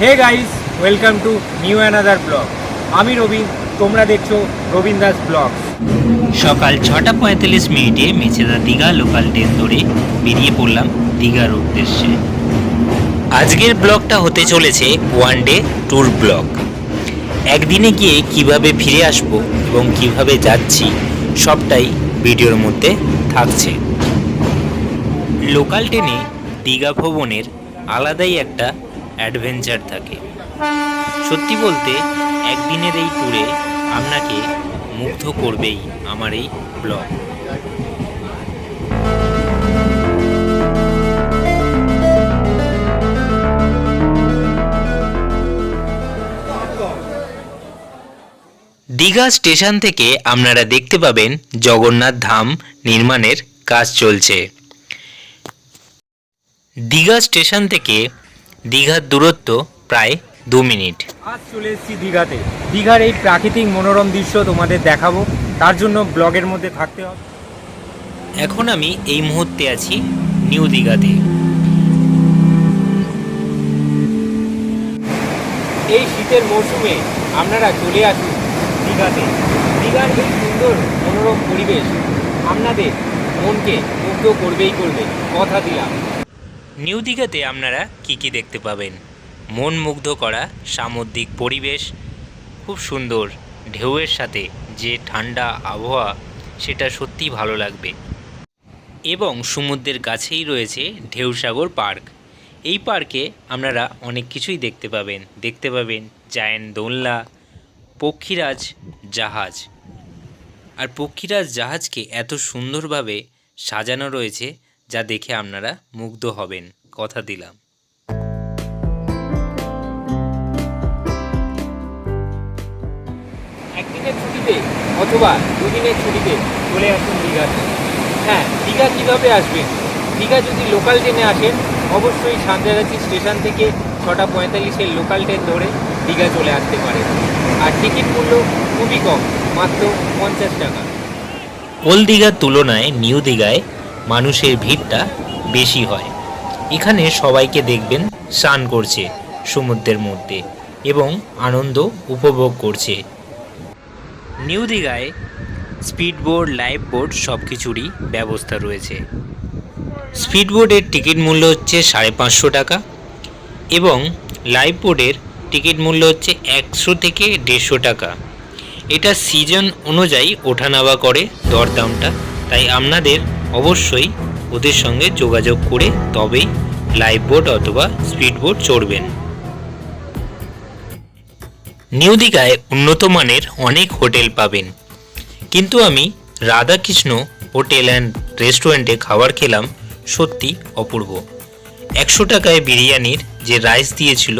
Hey guys welcome to new another blog আমি রবিন তোমরা দেখছ রবিন দাস ব্লগ সকাল ছটা পঁয়তাল্লিশ মিনিটে মেছেদা দীঘা লোকাল ট্রেন ধরে বেরিয়ে পড়লাম দীঘার উদ্দেশ্যে। আজকের ব্লগটা হতে চলেছে ওয়ান ডে ট্যুর ব্লগ একদিনে গিয়ে কীভাবে ফিরে আসব এবং কীভাবে যাচ্ছি, সবটাই ভিডিওর মধ্যে থাকছে। লোকাল ট্রেনে দীঘা ভ্রমণের আলাদাই একটা অ্যাডভেঞ্চার থাকে। সত্যি বলতে, একদিনের এই ট্যুরে আপনাকে মুগ্ধ করবেই আমার এই ব্লগ দীঘা স্টেশন থেকে আপনারা দেখতে পাবেন জগন্নাথ ধাম নির্মাণের কাজ চলছে। দীঘা স্টেশন থেকে দীঘার দূরত্ব প্রায় দু মিনিট। আজ চলে এসেছি দীঘাতে। দীঘার এই প্রাকৃতিক মনোরম দৃশ্য তোমাদের দেখাবো। তার জন্য ব্লগের মধ্যে থাকতে হবে। এখন আমি এই মুহূর্তে আছি নিউ দীঘাতে। এই শীতের মরশুমে আপনারা চলে আসুন দীঘাতে। দীঘার এই সুন্দর মনোরম পরিবেশ আপনাদের মনকে মুগ্ধ করবেই করবে। কথা দিলাম। নিউ দীঘাতে আপনারা কি কি দেখতে পাবেন? মন মুগ্ধ করা, সামুদ্রিক পরিবেশ, খুব সুন্দর ঢেউয়ের সাথে যে ঠান্ডা আবহাওয়া, সেটা সত্যিই ভালো লাগবে। এবং সমুদ্রের কাছেই রয়েছে ঢেউসাগর পার্ক। এই পার্কে আপনারা অনেক কিছুই দেখতে পাবেন। দেখতে পাবেন জায়ান্ট দোলনা, পক্ষীরাজ জাহাজ। আর পক্ষীরাজ জাহাজকে এত সুন্দরভাবে সাজানো রয়েছে যা দেখে আপনারা মুগ্ধ হবেন কথা দিলাম। একদিনের ছুটিতে অথবা দুদিনের ছুটিতে চলে আসুন দীঘাতে হ্যাঁ দীঘা কীভাবে আসবেন? দীঘা যদি লোকাল ট্রেনে আসেন অবশ্যই সান্তাগাছি স্টেশন থেকে ছটা পঁয়তাল্লিশের লোকাল ট্রেন ধরে দীঘা চলে আসতে পারেন। আর টিকিট মূল্য খুবই কম মাত্র পঞ্চাশ টাকা। ওল্ড দীঘার তুলনায় নিউ দীঘায় মানুষের ভিড়টা বেশি হয়। এখানে সবাইকে দেখবেন স্নান করছে সমুদ্রের মধ্যে এবং আনন্দ উপভোগ করছে। নিউ দীঘায় স্পিড বোর্ড লাইফ বোর্ড সব কিছুরই ব্যবস্থা রয়েছে। স্পিড বোর্ডের টিকিট মূল্য হচ্ছে সাড়ে পাঁচশো টাকা এবং লাইফ বোর্ডের টিকিট মূল্য হচ্ছে একশো থেকে দেড়শো টাকা। এটা সিজন অনুযায়ী ওঠানামা করে দরদামটা। তাই আপনাদের অবশ্যই ওদের সঙ্গে যোগাযোগ করে তবেই লাইফ বোট অথবা স্পিড বোট চড়বেন। নিউ দীঘায় উন্নত মানের অনেক হোটেল পাবেন। কিন্তু আমি রাধাকৃষ্ণ হোটেল অ্যান্ড রেস্টুরেন্টে খাবার খেলাম সত্যি অপূর্ব। একশো টাকায় বিরিয়ানির যে রাইস দিয়েছিল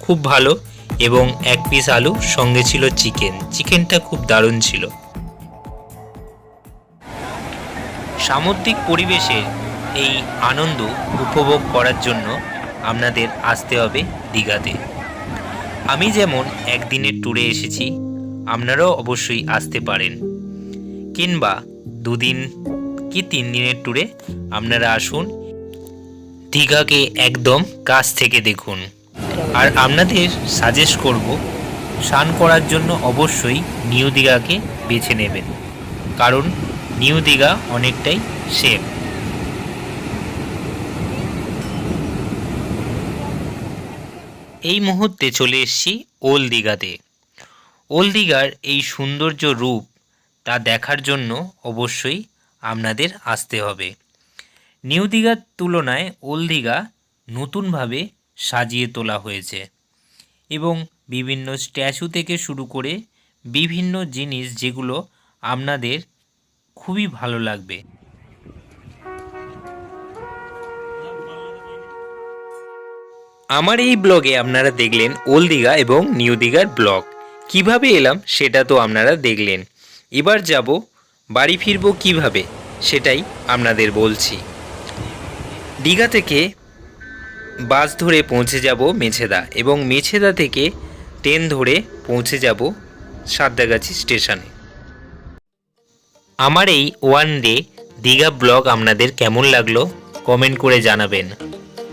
খুব ভালো এবং এক পিস আলু সঙ্গে ছিল চিকেন। চিকেনটা খুব দারুণ ছিল। সামুদ্রিক পরিবেশে এই আনন্দ উপভোগ করার জন্য আপনাদের আসতে হবে দীঘাতে। আমি যেমন একদিনের ট্যুরে এসেছি, আপনারাও অবশ্যই আসতে পারেন। কিংবা দুদিন কি তিন দিনের ট্যুরে আপনারা আসুন। দীঘাকে একদম কাছ থেকে দেখুন। আর আপনাদের সাজেস্ট করব, স্নান করার জন্য অবশ্যই নিউ দীঘাকে বেছে নেবেন। কারণ নিউ দীঘা অনেকটাই সেফ এই মুহূর্তে চলে এসেছি ওল দীঘাতে। ওল দীঘার এই সৌন্দর্য রূপ তা দেখার জন্য অবশ্যই আপনাদের আসতে হবে। নিউ দীঘার তুলনায় ওল দীঘা নতুনভাবে সাজিয়ে তোলা হয়েছে এবং বিভিন্ন স্ট্যাচু থেকে শুরু করে বিভিন্ন জিনিস যেগুলো আপনাদের খুবই ভালো লাগবে। আমার এই ব্লগে আপনারা দেখলেন ওল্ড দীঘা এবং নিউ দীঘার ব্লগ। কীভাবে এলাম সেটা তো আপনারা দেখলেন। এবার যাব, বাড়ি ফিরবো কীভাবে সেটাই আপনাদের বলছি। দীঘা থেকে বাস ধরে পৌঁছে যাব মেছেদা এবং মেছেদা থেকে ট্রেন ধরে পৌঁছে যাব সাদ্দাগাছি স্টেশনে। আমার এই ওয়ান ডে দীঘা ব্লগ আপনাদের কেমন লাগল কমেন্ট করে জানাবেন।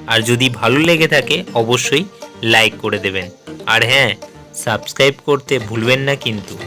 আর যদি ভালো লেগে থাকে, অবশ্যই লাইক করে দেবেন। আর হ্যাঁ সাবস্ক্রাইব করতে ভুলবেন না কিন্তু।